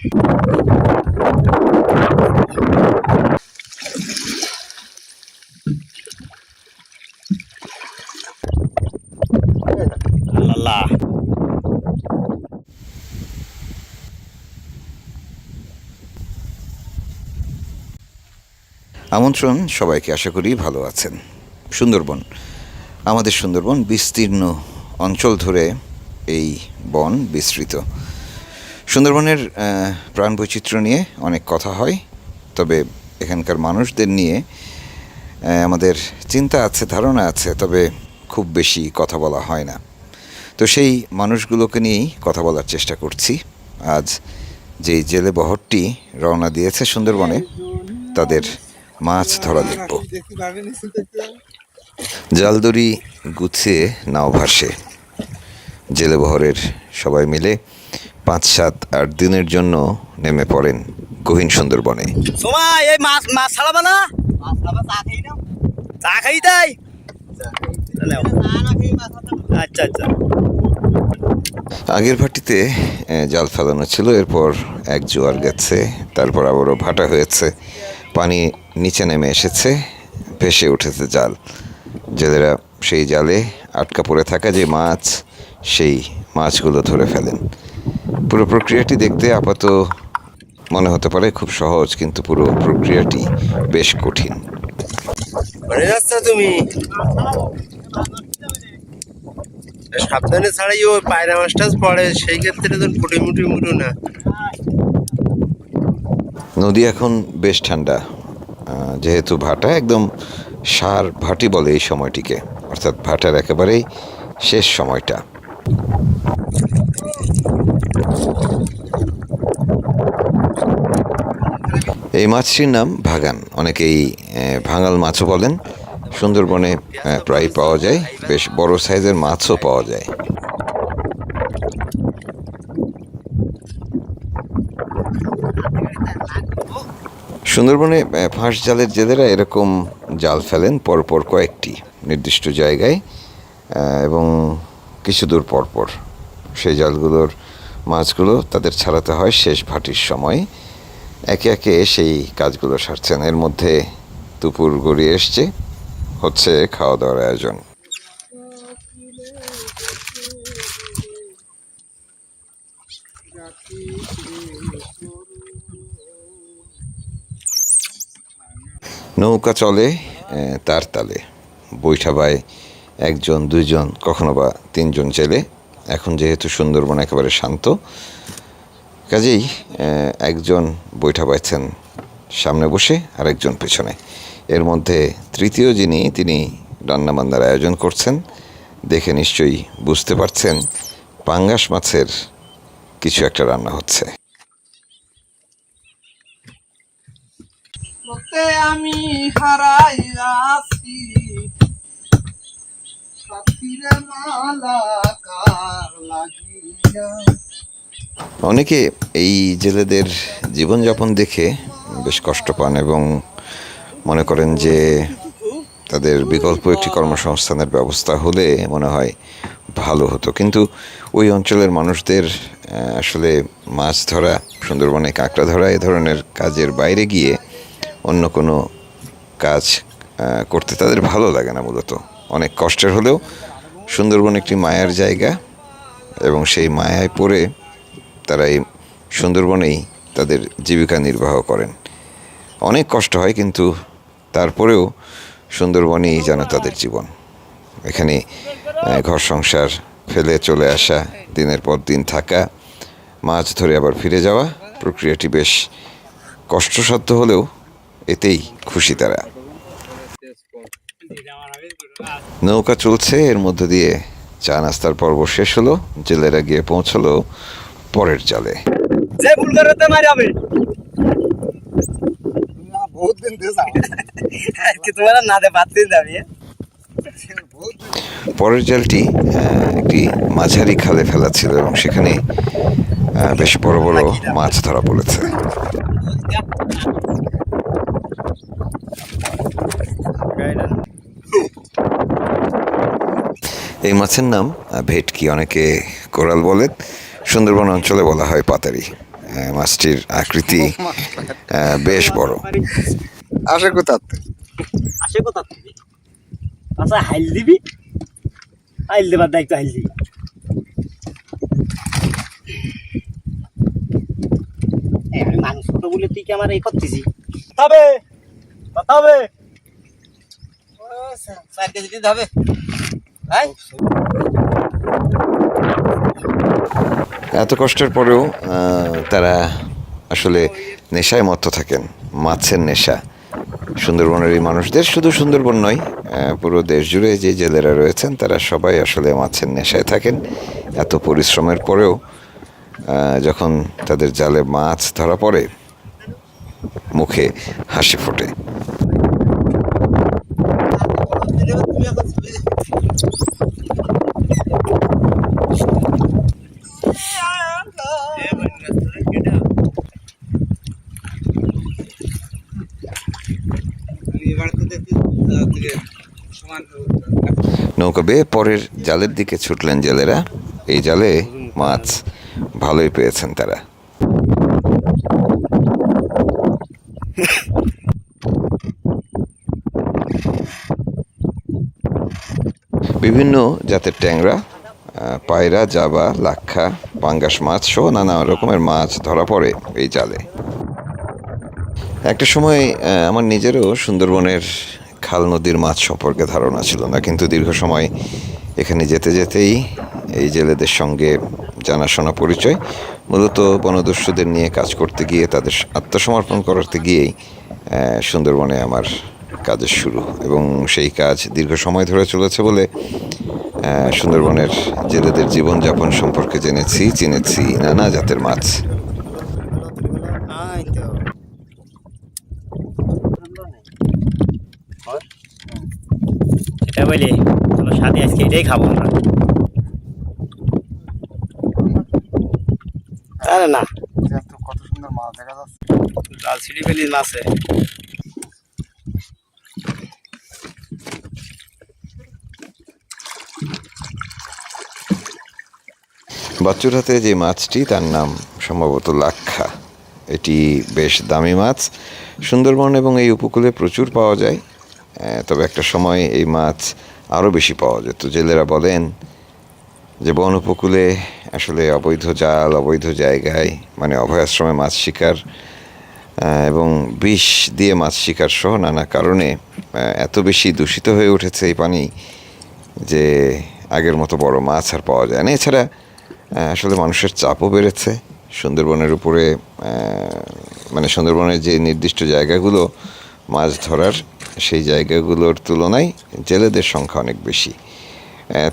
আমন্ত্রণ সবাইকে, আশা করি ভালো আছেন। সুন্দরবন। আমাদের সুন্দরবন বিস্তীর্ণ অঞ্চল ধরে এই বন বিস্তৃত। সুন্দরবনের প্রাণ বৈচিত্র্য নিয়ে অনেক কথা হয়, তবে এখানকার মানুষদের নিয়ে আমাদের চিন্তা আছে, ধারণা আছে, তবে খুব বেশি কথা বলা হয় না। তো সেই মানুষগুলোকে নিয়েই কথা বলার চেষ্টা করছি। আজ যেই জেলে বহরটি রওনা দিয়েছে সুন্দরবনে, তাদের মাছ ধরা দেখব। জালদড়ি গুছিয়ে নাও ভাসে। জেলে বহরের সবাই মিলে পাঁচ সাত আট দিনের জন্য নেমে পড়েন গহীন সুন্দরবনে। সময় এই মাছ মাছ ছাড়াবে না? চা খাই তাই? আচ্ছা আচ্ছা। আগের ভাটিতে জাল ফেলানো ছিল এরপর এক জোয়ার গেছে তারপর আবারও ভাটা হয়েছে পানি নিচে নেমে এসেছে ভেসে উঠেছে জাল। জেলেরা সেই জালে আটকা পড়ে থাকা যে মাছ সেই মাছগুলো ধরে ফেলেন। পুরো প্রক্রিয়াটি দেখতে আপাত মনে হতে পারে খুব সহজ কিন্তু পুরো প্রক্রিয়াটি বেশ কঠিন। তুমি। সাবধানে ছাড়াই ওই পায়রা মাছ টাছ পড়ে সেই ক্ষেত্রে তো ফুটে মুটে না। নদী এখন বেশ ঠান্ডা। যেহেতু ভাটা একদম সার ভাটি বলে এই সময়টিকে অর্থাৎ ভাটার একেবারেই শেষ সময়টা। এই মাছটির নাম ভাগান। অনেকেই ভাঙাল মাছও বলেন, সুন্দরবনে প্রায় পাওয়া যায়, বেশ বড় সাইজের মাছও পাওয়া যায়। সুন্দরবনে ফাঁস জালের জেলেরা এরকম জাল ফেলেন পরপর কয়েকটি নির্দিষ্ট জায়গায় এবং কিছু দূর পরপর সেই জালগুলোর মাছগুলো তাদের ছাড়াতে হয় শেষ ভাটির সময়। একে একে সেই কাজগুলো সারছেন। এর মধ্যে দুপুর গড়িয়ে এসছে, হচ্ছে খাওয়া দাওয়ার আয়োজন। নৌকা চলে তার তালে। বৈঠা বায় একজন, দুইজন, কখনো বা তিনজন ছেলে এখন যেহেতু সুন্দরবন একেবারে শান্ত, কাজেই একজন বৈঠা বাইছেন সামনে বসে আর একজন পেছনে। এর মধ্যে তৃতীয় যিনি, তিনি রান্নাবান্নার আয়োজন করছেন। দেখে নিশ্চয়ই বুঝতে পারছেন, পাঙ্গাস মাছের কিছু একটা রান্না হচ্ছে। আমি হারাই সাথীরে মালা কার লাগিয়া অনেকে এই জেলেদের জীবনযাপন দেখে বেশ কষ্ট পান এবং মনে করেন যে তাদের বিকল্প একটি কর্মসংস্থানের ব্যবস্থা হলে মনে হয় ভালো হতো। কিন্তু ওই অঞ্চলের মানুষদের আসলে মাছ ধরা, সুন্দরবনে কাঁকড়া ধরা এ ধরনের কাজের বাইরে গিয়ে অন্য কোনো কাজ করতে তাদের ভালো লাগে না মূলত। অনেক কষ্টের হলেও সুন্দরবন একটি মায়ার জায়গা এবং সেই মায়ায় পড়ে তারা এই সুন্দরবনেই তাদের জীবিকা নির্বাহ করেন। অনেক কষ্ট হয় কিন্তু তারপরেও সুন্দরবনেই যেন তাদের জীবন। এখানে ঘর সংসার ফেলে চলে আসা, দিনের পর দিন থাকা, মাছ ধরে আবার ফিরে যাওয়া প্রক্রিয়াটি বেশ কষ্টসাধ্য হলেও এতেই খুশি তারা। নৌকা চলছে এর মধ্যে দিয়ে চা নাস্তার পর্ব শেষ হলো জেলেরা গিয়ে পৌঁছলো পরের জালে। যে ভুল করতে মারি হবে। বহুত দিন দিয়ে যাও কি তোমার না দে পাচ্ছি যাবি পরের জালটি একটি মাঝারি খালে ফেলা ছিল এবং সেখানে বেশ বড় বড় মাছ ধরা পড়েছে। এই মাছের নাম ভেটকি অনেকে কোরাল বলে সুন্দরবন অঞ্চলে বলা হয় পাতারি। মাছটির আকৃতি বেশ বড়। আসে কোথার আসে কোথা আচ্ছা হাইল দিবি? হাইল দেবার দায়িত্ব হাইল দিবি। এই আমি মানুষ ছোট বলে তুই কি আমার এই করতেছি? তবে তবে চার কেজি দিতে হবে। এত কষ্টের পরেও তারা আসলে নেশায় মত্ত থাকেন মাছের নেশা। সুন্দরবনের এই মানুষদের শুধু সুন্দরবন নয় পুরো দেশ জুড়ে যে জেলেরা রয়েছেন তারা সবাই আসলে মাছের নেশায় থাকেন। এত পরিশ্রমের পরেও যখন তাদের জালে মাছ ধরা পড়ে মুখে হাসি ফোটে। নৌকা বেয়ে পরের জালের দিকে ছুটলেন জেলেরা। এই জালে মাছ ভালোই পেয়েছেন তারা। বিভিন্ন জাতের ট্যাংরা পায়রা, জাবা, লাক্ষা, পাঙ্গাস মাছ সহ নানা রকমের মাছ ধরা পড়ে এই জালে। একটা সময় আমার নিজেরও সুন্দরবনের খাল নদীর মাছ সম্পর্কে ধারণা ছিল না। কিন্তু দীর্ঘ সময় এখানে যেতে যেতেই এই জেলেদের সঙ্গে জানাশোনা পরিচয়, মূলত বনদস্যুদের নিয়ে কাজ করতে গিয়ে, তাদের আত্মসমর্পণ করতে গিয়েই সুন্দরবনে আমার কাজের শুরু। এবং সেই কাজ দীর্ঘ সময় ধরে চলেছে বলে সুন্দরবনের জেলেদের জীবনযাপন সম্পর্কে জেনেছি, চিনেছি নানা জাতের মাছ। সেটা বলি চলো সাথে আজকে এটাই খাব আমরা। আরে না। কত সুন্দর মাছ দেখা যাচ্ছে। লাল সিঁড়ি ফেলি মাছে বাচ্চুর হাতে যে মাছটি তার নাম সম্ভবত লাক্ষা। এটি বেশ দামি মাছ। সুন্দরবন এবং এই উপকূলে প্রচুর পাওয়া যায়। তবে একটা সময় এই মাছ আরও বেশি পাওয়া যেত। জেলেরা বলেন যে বন উপকূলে আসলে অবৈধ জাল, অবৈধ জায়গায় মানে অভয়াশ্রমে মাছ শিকার এবং বিষ দিয়ে মাছ শিকার সহ নানা কারণে এত বেশি দূষিত হয়ে উঠেছে এই পানি যে আগের মতো বড় মাছ আর পাওয়া যায় না। এছাড়া আসলে মানুষের চাপও বেড়েছে। সুন্দরবনের উপরে মানে সুন্দরবনের যে নির্দিষ্ট জায়গাগুলো মাছ ধরার সেই জায়গাগুলোর তুলনায় জেলেদের সংখ্যা অনেক বেশি।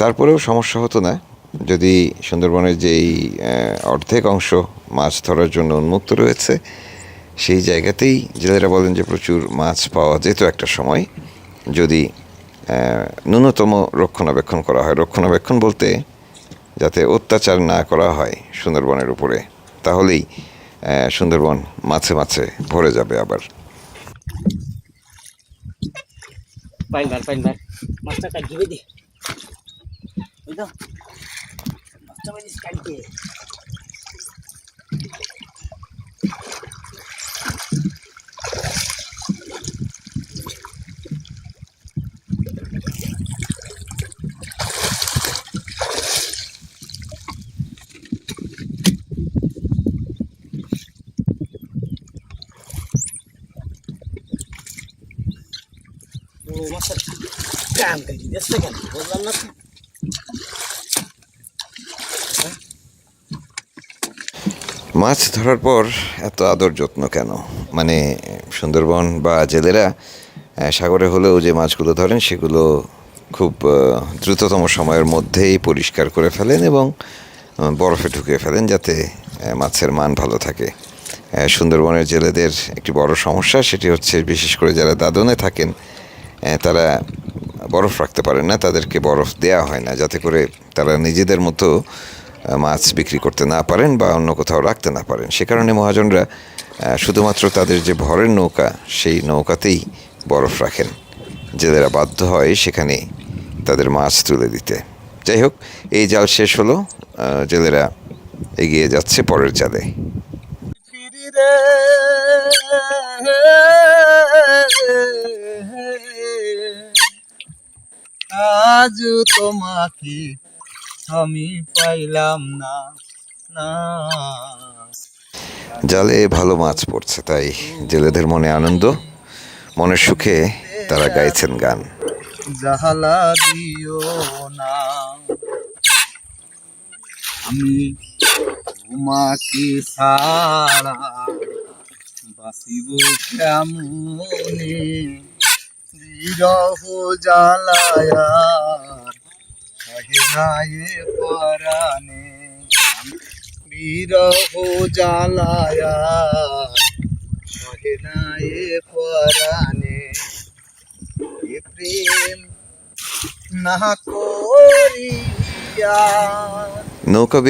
তারপরেও সমস্যা হতো না। যদি সুন্দরবনের যেই অর্ধেক অংশ মাছ ধরার জন্য উন্মুক্ত রয়েছে, সেই জায়গাতেই জেলেরা বলেন যে প্রচুর মাছ পাওয়া যেত একটা সময়। যদি ন্যূনতম রক্ষণাবেক্ষণ করা হয়, রক্ষণাবেক্ষণ বলতে যাতে অত্যাচার না করা হয় সুন্দরবনের উপরে, তাহলেই সুন্দরবন মাছে মাছে ভরে যাবে আবার। পাইন ভার পাইন ভার মাছটা কাট দিবে দি তো। মাছটা মানে কাট দিয়ে ও মাছের মাছ ধরার পর এত আদর যত্ন কেন? মানে সুন্দরবন বা জেলেরা সাগরে হলেও যে মাছগুলো ধরেন, সেগুলো খুব দ্রুততম সময়ের মধ্যেই পরিষ্কার করে ফেলেন এবং বরফে ঢুকিয়ে ফেলেন যাতে মাছের মান ভালো থাকে। সুন্দরবনের জেলেদের একটি বড় সমস্যা, সেটি হচ্ছে বিশেষ করে যারা দাদনে থাকেন তারা বরফ রাখতে পারেন না, তাদেরকে বরফ দেয়া হয় না, যাতে করে তারা নিজেদের মতো মাছ বিক্রি করতে না পারেন বা অন্য কোথাও রাখতে না পারেন। সে কারণে মহাজনরা শুধুমাত্র তাদের যে ভরের নৌকা, সেই নৌকাতেই বরফ রাখেন। জেলেরা বাধ্য হয় সেখানে তাদের মাছ তুলে দিতে। যাই হোক, এই জাল শেষ হলো জেলেরা এগিয়ে যাচ্ছে পরের জালে। রে আজ তোমাকে আমি পাইলাম না না। জালে ভালো মাছ পড়ছে তাই জেলেদের মনে আনন্দ মনের সুখে তারা গাইছেন গান। জাহালা দিও না আমি তোমাকে সারা বাসিব কেমনে? বিরহ জ্বালায়া সহে নায়ে পরানে বিরহ জ্বালায়া এ প্রেম না করিয়া নৌকা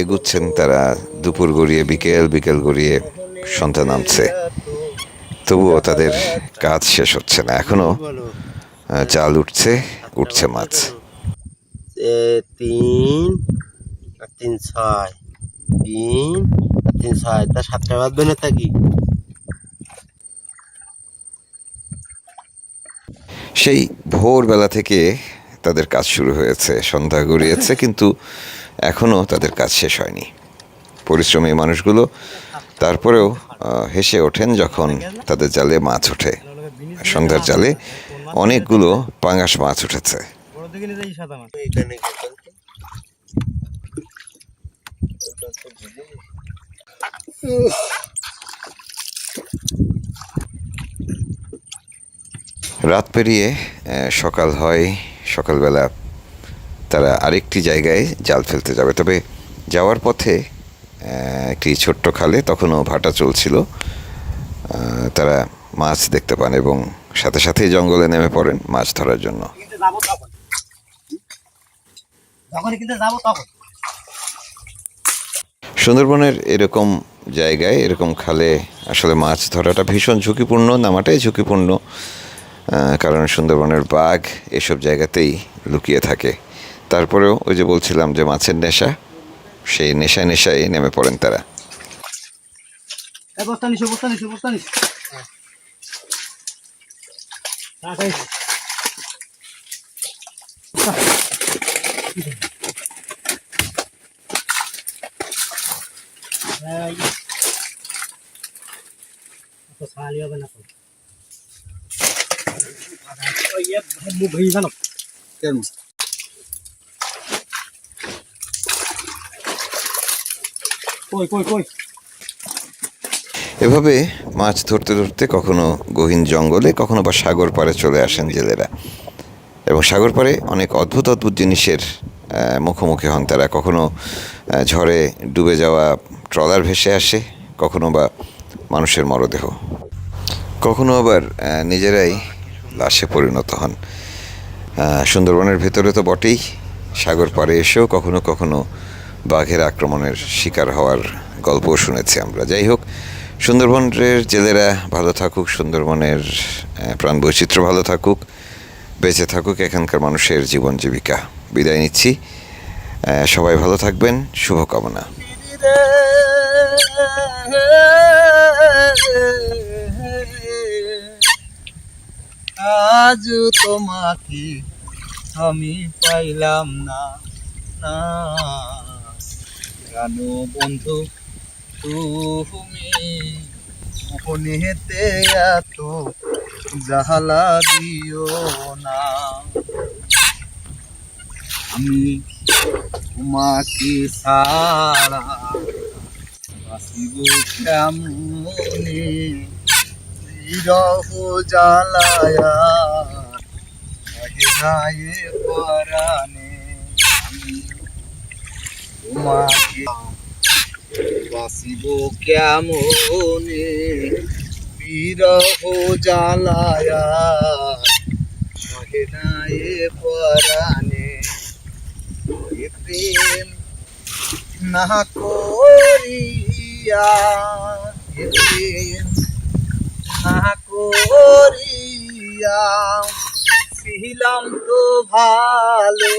এগুচ্ছেন তারা। দুপুর গড়িয়ে, বিকেল বিকেল গড়িয়ে সন্ধ্যা নামছে। তবুও তাদের কাজ শেষ হচ্ছে না। এখনও জাল উঠছে উঠছে মাছ। তিন তিন ছয়। তিন তিন ছয় তা সাতটা বাজবে না থাকি। সেই ভোরবেলা থেকে তাদের কাজ শুরু হয়েছে সন্ধ্যা গড়িয়েছে কিন্তু এখনও তাদের কাজ শেষ হয়নি। পরিশ্রমী মানুষগুলো তারপরেও হেসে ওঠেন যখন তাদের জালে মাছ ওঠে, সন্ধ্যার জালে অনেকগুলো পাঙ্গাস মাছ উঠেছে? রাত পেরিয়ে সকাল হয়, সকালবেলা তারা আরেকটি জায়গায় জাল ফেলতে যাবে তবে যাওয়ার পথে একটি ছোট্ট খালে তখনও ভাটা চলছিল। তারা মাছ দেখতে পান এবং সাথে সাথেই জঙ্গলে নেমে পড়েন মাছ ধরার জন্য। সুন্দরবনের এরকম জায়গায় এরকম খালে আসলে মাছ ধরাটা ভীষণ ঝুঁকিপূর্ণ নামাটাই ঝুঁকিপূর্ণ। কারণ সুন্দরবনের বাঘ এসব জায়গাতেই লুকিয়ে থাকে। তারপরেও ওই যে বলছিলাম যে মাছের নেশা সেই নেশায় নেশায় নেমে পড়েন তারা বস্তা নিস বস্তা নিস বস্তা নিস তাড়াতাড়ি। এই। অত ছাড়ালি হবে না তো। ওই এ মুখ ভেঙে গেল। এভাবে মাছ ধরতে ধরতে কখনো গহীন জঙ্গলে, কখনো বা সাগর পাড়ে চলে আসেন জেলেরা। এবং সাগর পাড়ে অনেক অদ্ভুত অদ্ভুত জিনিসের মুখোমুখি হন তারা। কখনো ঝড়ে ডুবে যাওয়া ট্রলার ভেসে আসে, কখনো বা মানুষের মরদেহ। কখনো আবার নিজেরাই লাশে পরিণত হন। সুন্দরবনের ভেতরে তো বটেই, সাগর পাড়ে এসেও কখনো কখনো বাঘের আক্রমণের শিকার হওয়ার গল্প শুনেছি আমরা। যাই হোক, সুন্দরবনের জেলেরা ভালো থাকুক, সুন্দরবনের প্রাণ বৈচিত্র্য ভালো থাকুক, বেঁচে থাকুক এখানকার মানুষের জীবন জীবিকা। বিদায় নিচ্ছি। সবাই ভালো থাকবেন, শুভকামনা। আজ তোমাকে আমি পাইলাম না না। কেন বন্ধু, তুমি মনেতে এত জাহালা দিও না। আমি তোমাকে সারা বাসিব কেমনে? বিরহ জ্বালায়া পরানে বাসিব কেমনে? বিরহ জ্বালায়া সহে নায়ে পরানে এ প্রেম না করিয়া প্রেম না করিয়া, ছিলাম তো ভালো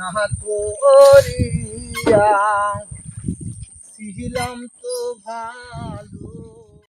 এ প্রেম না করিয়া ছিলাম তো ভাই